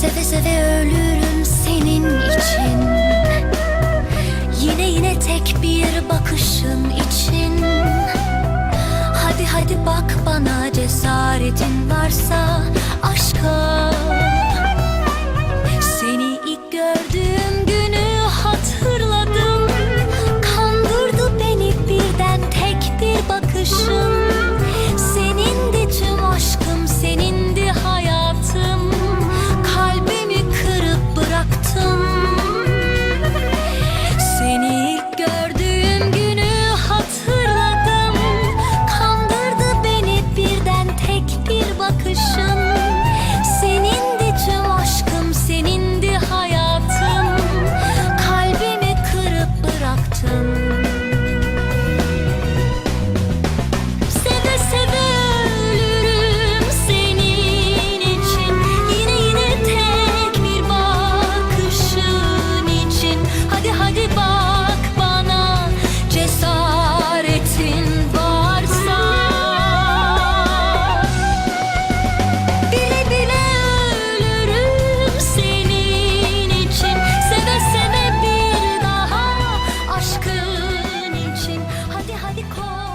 Seve seve ölürüm senin için. Yine yine tek bir bakışın için. Hadi hadi bak bana cesaretin varsa aşka Seni ilk gördüğüm günü hatırladım. Kandırdı beni birden tek bir bakışın. the call.